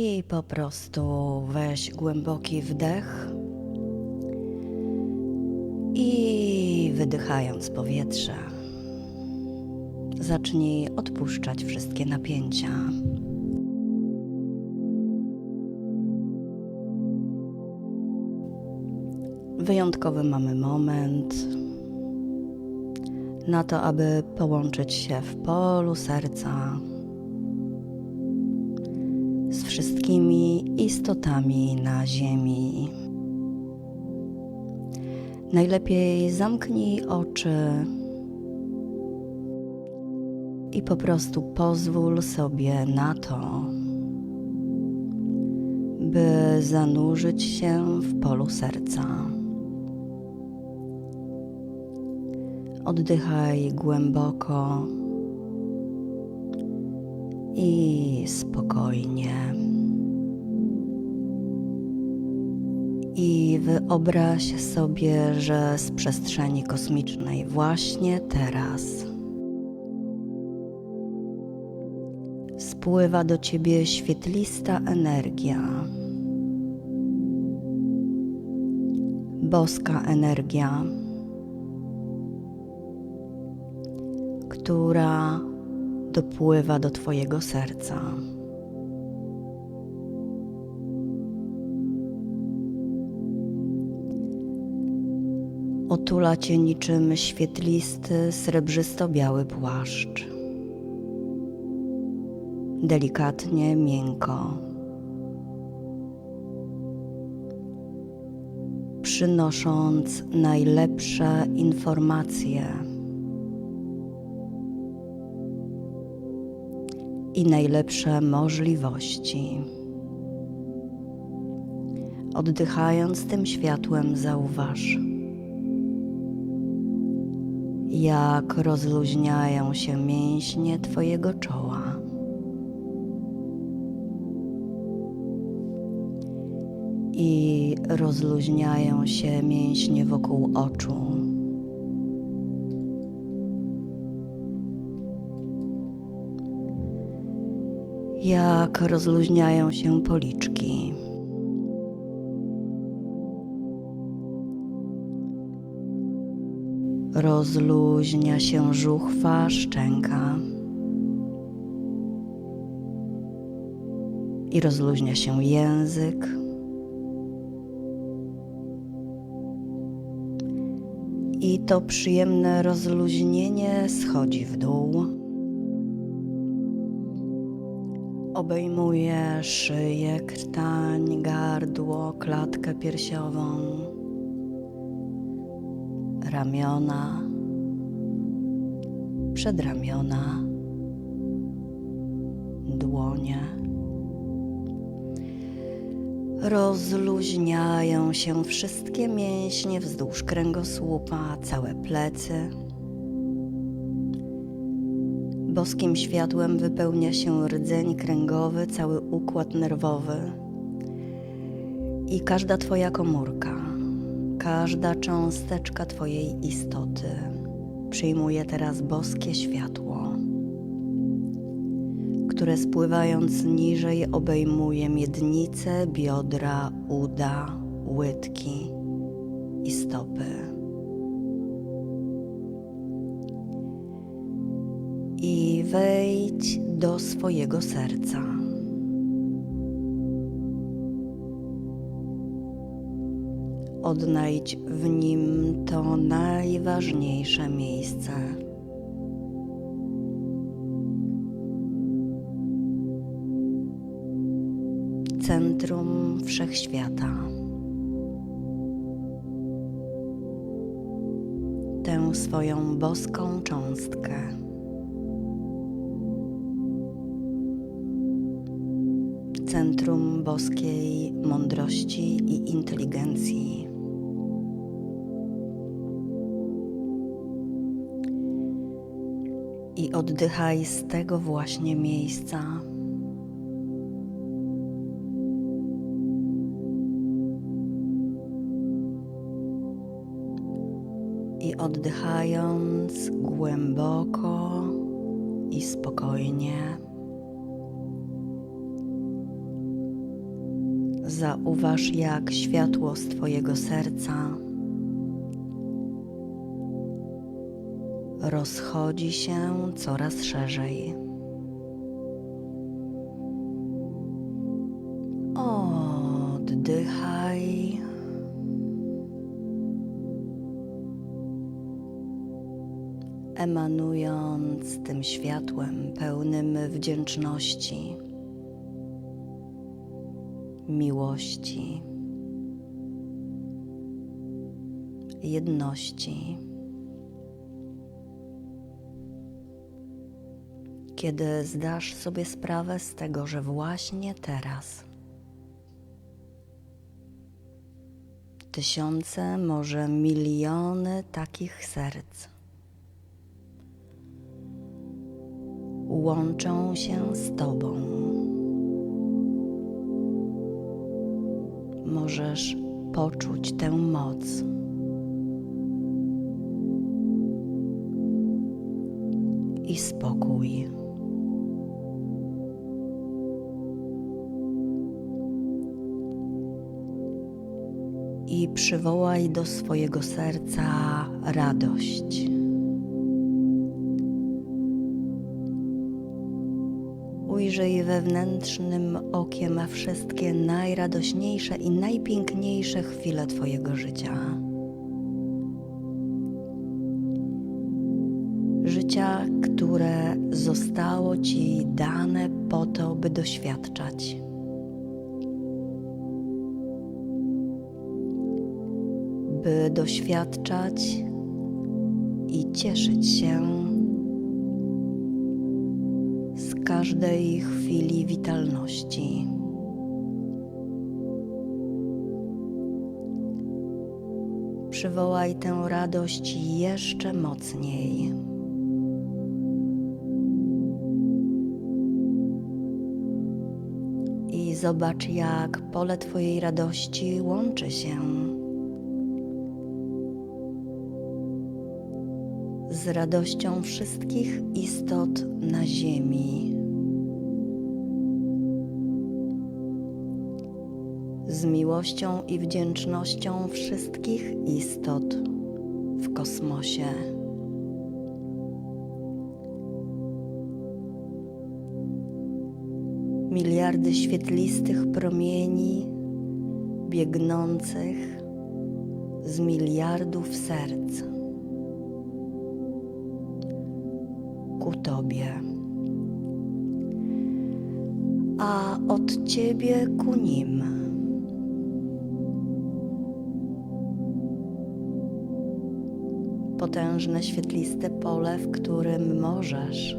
I po prostu weź głęboki wdech. I wydychając powietrze, zacznij odpuszczać wszystkie napięcia. Wyjątkowy mamy moment na to, aby połączyć się w polu serca wszystkimi istotami na Ziemi. Najlepiej zamknij oczy i po prostu pozwól sobie na to, by zanurzyć się w polu serca. Oddychaj głęboko i spokojnie. Wyobraź sobie, że z przestrzeni kosmicznej właśnie teraz spływa do ciebie świetlista energia. Boska energia, która dopływa do Twojego serca. Otula cię niczym świetlisty, srebrzysto-biały płaszcz. Delikatnie, miękko. Przynosząc najlepsze informacje i najlepsze możliwości. Oddychając tym światłem, zauważ jak rozluźniają się mięśnie Twojego czoła. I rozluźniają się mięśnie wokół oczu. Jak rozluźniają się policzki. Rozluźnia się żuchwa, szczęka. I rozluźnia się język. I to przyjemne rozluźnienie schodzi w dół. Obejmuje szyję, krtań, gardło, klatkę piersiową ramiona, przedramiona, dłonie. Rozluźniają się wszystkie mięśnie wzdłuż kręgosłupa, całe plecy. Boskim światłem wypełnia się rdzeń kręgowy, cały układ nerwowy i każda Twoja komórka Każda cząsteczka Twojej istoty przyjmuje teraz boskie światło, które spływając niżej obejmuje miednicę, biodra, uda, łydki i stopy. I wejdź do swojego serca. Odnajdź w nim to najważniejsze miejsce. Centrum Wszechświata. Tę swoją boską cząstkę. Centrum boskiej mądrości i inteligencji. Oddychaj z tego właśnie miejsca. I oddychając głęboko i spokojnie, Zauważ, jak światło z Twojego serca rozchodzi się coraz szerzej. Oddychaj. Emanując tym światłem pełnym wdzięczności, miłości, jedności. Kiedy zdasz sobie sprawę z tego, że właśnie teraz tysiące, może miliony takich serc łączą się z Tobą. Możesz poczuć tę moc. Przywołaj do swojego serca radość. Ujrzyj wewnętrznym okiem wszystkie najradośniejsze i najpiękniejsze chwile Twojego życia. Życia, które zostało Ci dane po to, by doświadczać. By doświadczać i cieszyć się z każdej chwili witalności. Przywołaj tę radość jeszcze mocniej. I zobacz, jak pole Twojej radości łączy się z radością wszystkich istot na Ziemi. Z miłością i wdzięcznością wszystkich istot w kosmosie. Miliardy świetlistych promieni biegnących z miliardów serc. Ku Tobie, a od Ciebie ku nim. Potężne świetliste pole, w którym możesz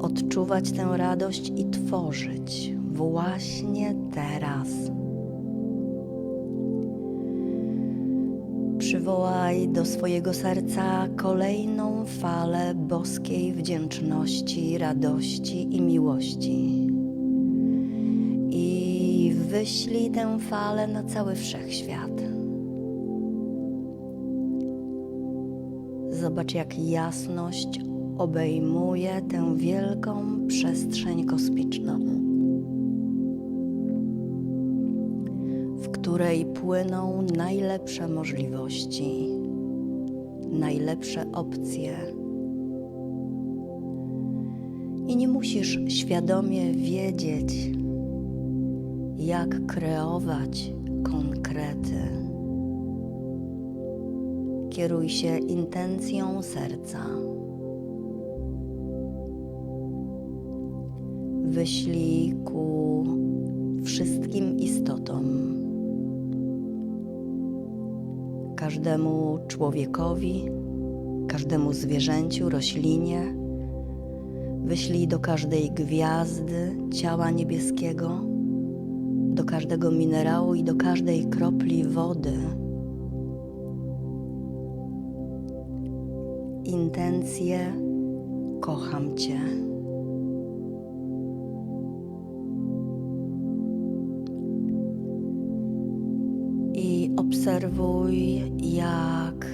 odczuwać tę radość i tworzyć właśnie teraz. Przywołaj do swojego serca kolejną falę boskiej wdzięczności, radości i miłości. I wyślij tę falę na cały wszechświat. Zobacz, jak jasność obejmuje tę wielką przestrzeń kosmiczną. Której płyną najlepsze możliwości, najlepsze opcje. I nie musisz świadomie wiedzieć, jak kreować konkrety. Kieruj się intencją serca. Wyślij ku wszystkim istotom każdemu człowiekowi, każdemu zwierzęciu, roślinie. Wyślij do każdej gwiazdy ciała niebieskiego, do każdego minerału i do każdej kropli wody. Intencje kocham Cię. Obserwuj, jak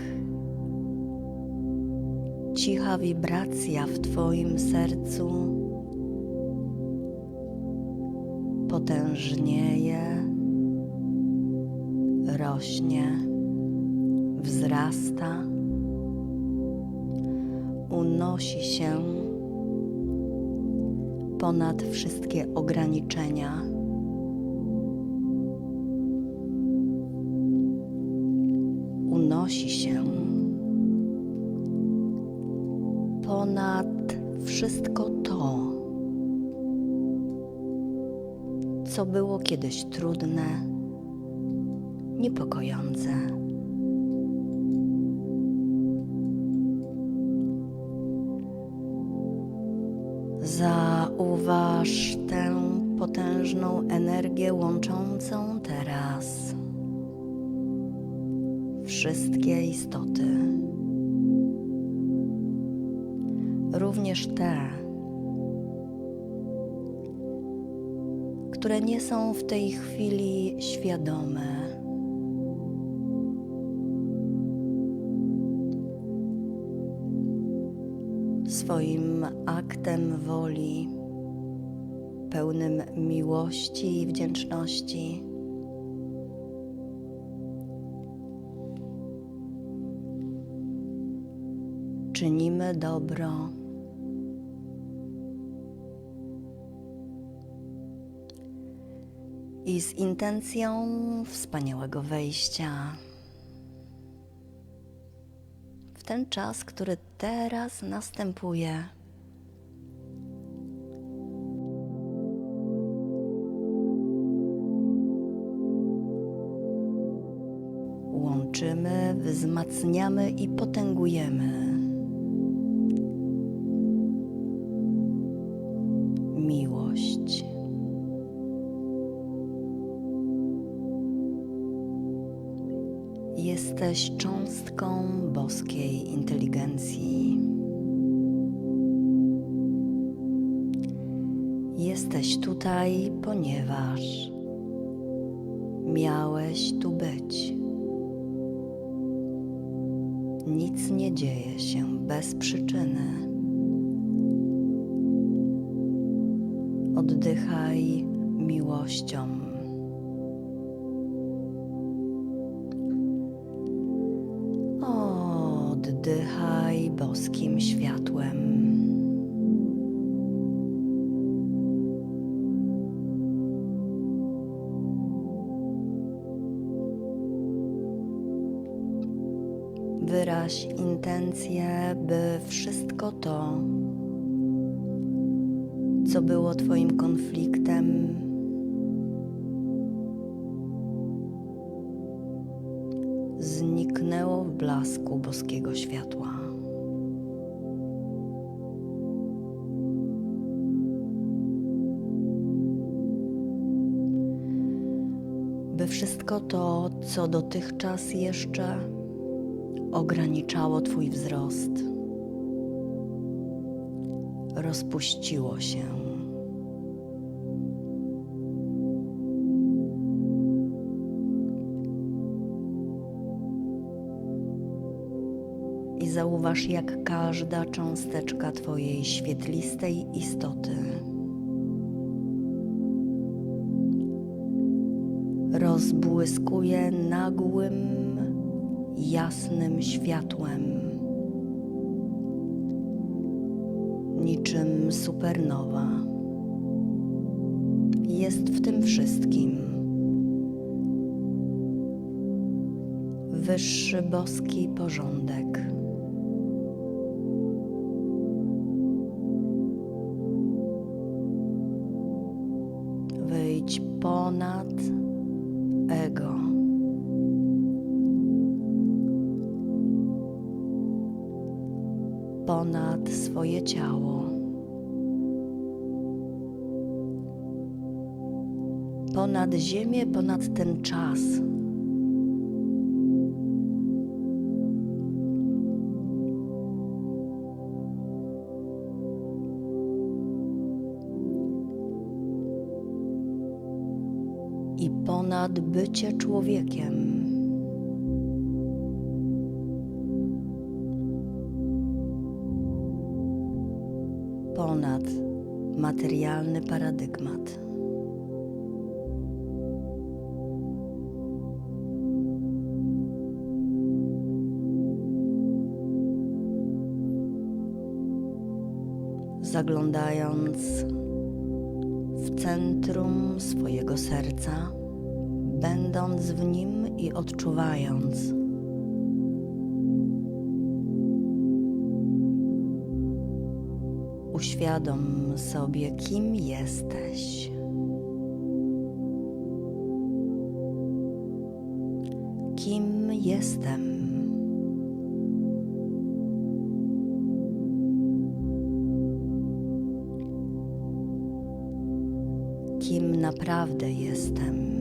cicha wibracja w Twoim sercu potężnieje, rośnie, wzrasta, unosi się ponad wszystkie ograniczenia. Ponad wszystko to, co było kiedyś trudne, niepokojące. Zauważ tę potężną energię łączącą teraz wszystkie istoty, również te, które nie są w tej chwili świadome. Swoim aktem woli, pełnym miłości i wdzięczności, czynimy dobro. I z intencją wspaniałego wejścia w ten czas, który teraz następuje. Łączymy, wzmacniamy i potęgujemy Nic nie dzieje się bez przyczyny. Oddychaj miłością. Oddychaj boskim światłem. Intencję, by wszystko to, co było Twoim konfliktem, zniknęło w blasku boskiego światła. By wszystko to, co dotychczas jeszcze ograniczało Twój wzrost, rozpuściło się. I zauważ, jak każda cząsteczka Twojej świetlistej istoty rozbłyskuje nagłym, jasnym światłem, niczym supernowa. Jest w tym wszystkim wyższy boski porządek. Ponad swoje ciało. Ponad ziemię, ponad ten czas. i ponad bycie człowiekiem. materialny paradygmat. Zaglądając w centrum swojego serca, będąc w nim i odczuwając, Uświadom sobie, kim jesteś. Kim jestem? Kim naprawdę jestem?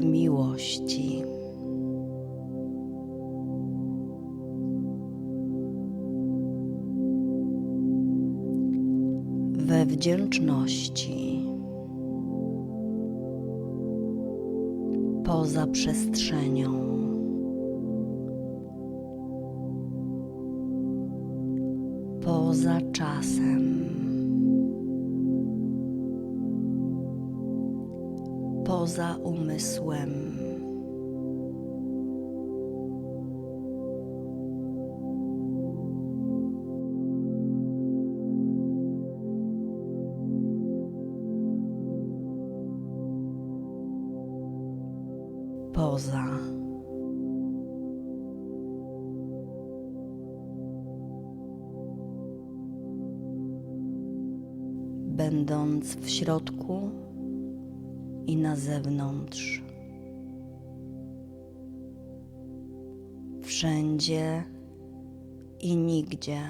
W miłości. we wdzięczności, poza przestrzenią, umysłem. poza. Będąc w środku i na zewnątrz, wszędzie i nigdzie.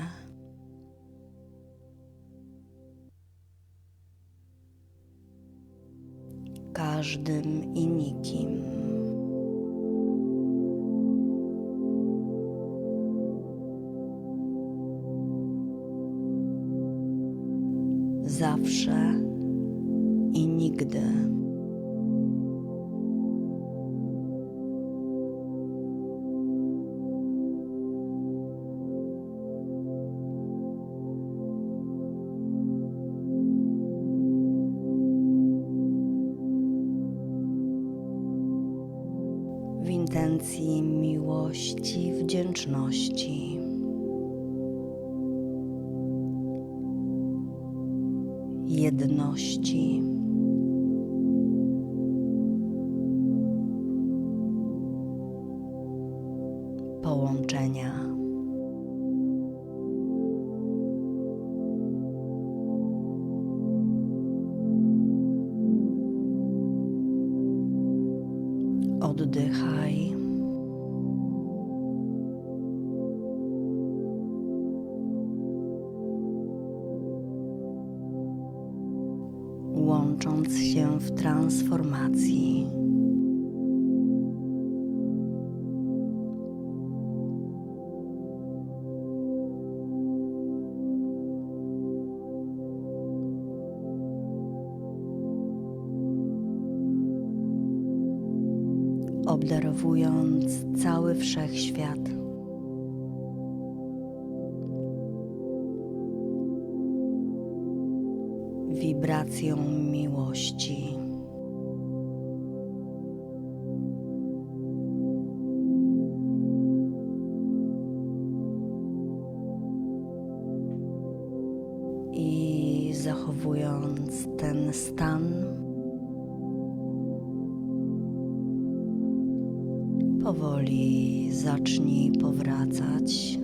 Każdym i nikim. zawsze i nigdy. 人家 Obdarowując cały wszechświat. wibracją miłości. Powoli zacznij powracać